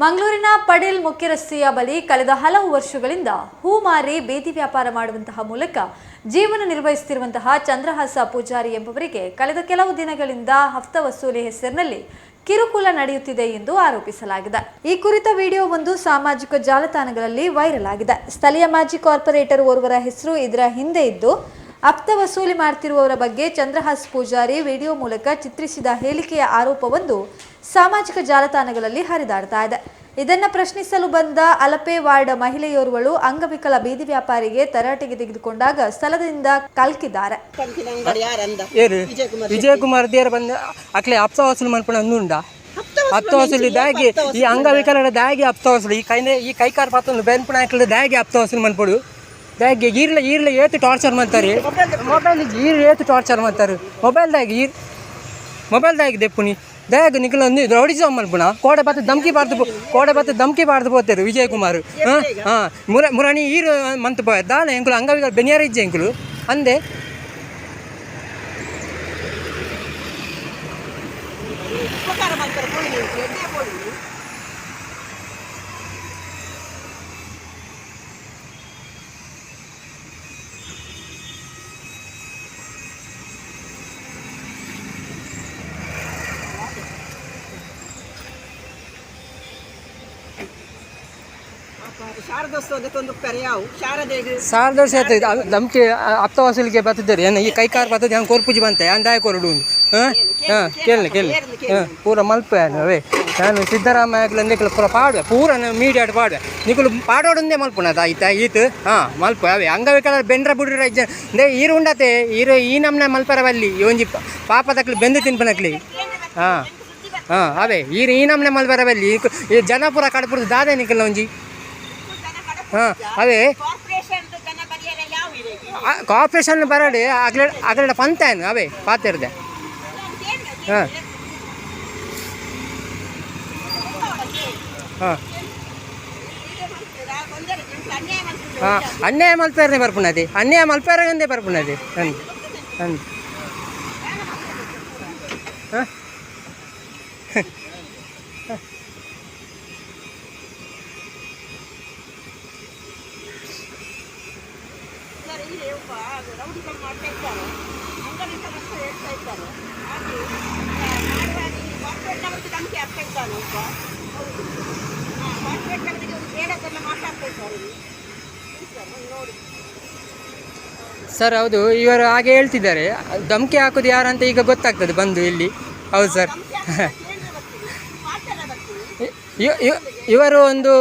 ಮಂಗಳೂರಿನ ಪಡೇಲ್ ಮುಖ್ಯ ರಸ್ತೆಯ ಬಳಿ ಕಳೆದ ಹಲವು ವರ್ಷಗಳಿಂದ ಹೂ ಮಾರಿ ಬೀದಿ ವ್ಯಾಪಾರ ಮಾಡುವಂತಹ ಮೂಲಕ ಜೀವನ ನಿರ್ವಹಿಸುತ್ತಿರುವಂತಹ ಚಂದ್ರಹಾಸ ಪೂಜಾರಿ ಎಂಬುವರಿಗೆ ಕಳೆದ ಕೆಲವು ದಿನಗಳಿಂದ ಹಫ್ತ ವಸೂಲಿ ಹೆಸರಿನಲ್ಲಿ ಕಿರುಕುಳ ನಡೆಯುತ್ತಿದೆ ಎಂದು ಆರೋಪಿಸಲಾಗಿದೆ. ಈ ಕುರಿತ ವಿಡಿಯೋ ಒಂದು ಸಾಮಾಜಿಕ ಜಾಲತಾಣಗಳಲ್ಲಿ ವೈರಲ್ ಆಗಿದೆ. ಸ್ಥಳೀಯ ಮಾಜಿ ಕಾರ್ಪೊರೇಟರ್ ಓರ್ವರ ಹೆಸರು ಇದರ ಹಿಂದೆ ಇದ್ದು ಅಪ್ತ ವಸೂಲಿ ಮಾಡ್ತಿರುವವರ ಬಗ್ಗೆ ಚಂದ್ರಹಾಸ್ ಪೂಜಾರಿ ವಿಡಿಯೋ ಮೂಲಕ ಚಿತ್ರಿಸಿದ ಹೇಳಿಕೆಯ ಆರೋಪವೊಂದು ಸಾಮಾಜಿಕ ಜಾಲತಾಣಗಳಲ್ಲಿ ಹರಿದಾಡ್ತಾ ಇದೆ. ಇದನ್ನು ಪ್ರಶ್ನಿಸಲು ಬಂದ ಅಲಪೆ ವಾರ್ಡ್ ಮಹಿಳೆಯೋರ್ವಳು ಅಂಗವಿಕಲ ಬೀದಿ ವ್ಯಾಪಾರಿಗೆ ತರಾಟೆಗೆ ತೆಗೆದುಕೊಂಡಾಗ ಸ್ಥಳದಿಂದ ಕಲ್ಕಿದ್ದಾರೆ. ವಿಜಯಕುಮಾರ್ ದೇವರ ಬಂದ ಅಕ್ಲೆ ಅಪ್ತ ವಸೂಲು ಮಾಡ್ಕೊಂಡು ಅಂದುಂಡ ಹಪ್ತ ವಸೂಲಿ ದಾಗಿ ಈ ಅಂಗವಿಕಲರ ದಾಗಿ ಅಪ್ತ ವಸೂಲಿ ಈ ಕೈ ಈ ಕೈಕಾರ ಪಾತ್ರ ಬೆನ್ಪುಣ ಹಾಕಲು ದಾಗಿ ಹತ್ತು ವಸೂಲಿ ಮನ್ಪುಡು ದಾಗ ಈರ್ಲ ಈರ್ಲ ಏತು ಟಾರ್ಚರ್ ಮಾಡ್ತಾರೆ. ಮೊಬೈಲ್ ಈರ್ ಏತು ಟಾರ್ಚರ್ ಮಾಡ್ತಾರೆ. ಮೊಬೈಲ್ದಾಗ ಈರ್ ಮೊಬೈಲ್ದಾಗ ದೆಪ್ಪುನಿ ದಾಗ ನಿಖಲ ಒಂದು ರೌಡಿಸೋ ಮಲ್ಪುಣ ಕೋಡೆ ಬತ್ತ ಧಮಕಿ ಬಾರ್ದು ಕೋಡೆ ಬತ್ತ ಧಮಕಿ ಬಾರ್ದು ಪೋತಾರೆ ವಿಜಯ್ ಕುಮಾರ್. ಹಾಂ? ಹಾಂ. ಮುರ ಮುರಾಣಿ ಈರು ಮಂತ್ ಪೋಯ ದಾಲ ಎಂಕುಲು ಅಂಗವಿಗಳ ಬೆನಿಯಾರ ಇಜ್ಜೆ ಎಂಕುಲು ಅಂದೆ. ಮಾಡ್ತಾರೆ. ಶಾರದೋತ್ಸವದ ಒಂದು ಕರೆಯಾವು ದಮ್ಕಿ ಹಪ್ತ ವಸೂಲಿಗೆ ಬರ್ತಿದ್ದಾರೆ. ಏನು ಈ ಕೈಕಾರ ಬರ್ತದೆ ಹಂಗೆ ಕೊರ್ಪುಜಿ ಬಂತೆ ಅಂದಾಯ ಕೊರಡು ಹಾಂ? ಹಾಂ ಕೇಳಿ ಕೇಳಿ ಹಾಂ ಪೂರ ಮಲ್ಪ ಅವೇ ನಾನು ಸಿದ್ದರಾಮಯ್ಯ ನಿಖಲು ಪೂರ ಪಾಡುವೆ ಪೂರ ಮೀಡಿಯಾಡ್ ಪಾಡುವೆ. ನಿಖಲು ಪಾಡೋಡೊಂದೇ ಮಲ್ಪುಣ ಆಯ್ತಾ ಈತು? ಹಾಂ ಮಲ್ಪ ಅವೆ. ಅಂಗವಿಕಲ ಬೆಂದ್ರ ಬುಡ್ರ ಇಜ್ಜ ದೇ ಈರು ಉಂಡತೆ ಈರು ಈ ನಮ್ಮನೆ ಮಲ್ಪರವಲ್ಲಿ ಈ ಒಂಜಿ ಪ- ಪಾಪದಕ್ಲಿ ಬೆಂದು ತಿನ್ಪನಕ್ಲಿ. ಹಾಂ ಹಾಂ ಅವೇ. ಈರು ಈ ನಮ್ನೆ ಮಲ್ಪರವಲ್ಲಿ ಈ ಜನಪುರ ಕಡಪುರದ ದಾದೆ ನಿಖಲ್ ಒಂಜಿ. ಹಾಂ ಅವೇ ಕಾರ್ಪೊರೇಷನ್ ಬರಡಿ ಅಗ್ಲ ಅಗ್ಲಡ ಪಂಚಾಯನ್ ಅವೇ ಪಾತಿರ್ದೆ ಹಾಂ. ಹಾಂ. ಹಾಂ ಅನ್ಯಾಯ ಮಲ್ಪೇರನೆ ಬರ್ಪುಣದಿ ಅನ್ಯಾಯ ಮಲ್ಪೇರಗಂದೆ ಬರ್ಪುಣದಿ ಅಂದ್ ಅಂದ್ ಹಾಂ ರೌಡಿಗಳು ಮಾಡ್ತಾ ಇದ್ದಾರೆ. ಅಂಗಡಿ ಸಮಸ್ಯೆ ಹೇಳ್ತಾ ಇದ್ದಾರೆ. ಹಾಗೆ ಕಾರ್ಪೊರೇಟ್ನವರಿಗೆ ಧಮಕಿ ಆಗ್ತಾ ಇದ್ದಾನೆ ಒಬ್ಬ. ಹೌದು. ಕಾರ್ಪೊರೇಟ್ನವರಿಗೆ ಒಂದು ಬೇಡದೆಲ್ಲ ಮಾತಾಡ್ತಾ ಇದ್ದಾರೆ ಇಲ್ಲಿ. ಸರ್, ನೋಡಿ. ಸರ್ ಹೌದು. ಇವರು ಹಾಗೆ ಹೇಳ್ತಿದ್ದಾರೆ. ಧಮ್ಕಿ ಹಾಕೋದು ಯಾರಂತ ಈಗ ಗೊತ್ತಾಗ್ತದೆ ಬಂದು ಇಲ್ಲಿ. ಹೌದು ಸರ್. ಇವರು ಒಂದು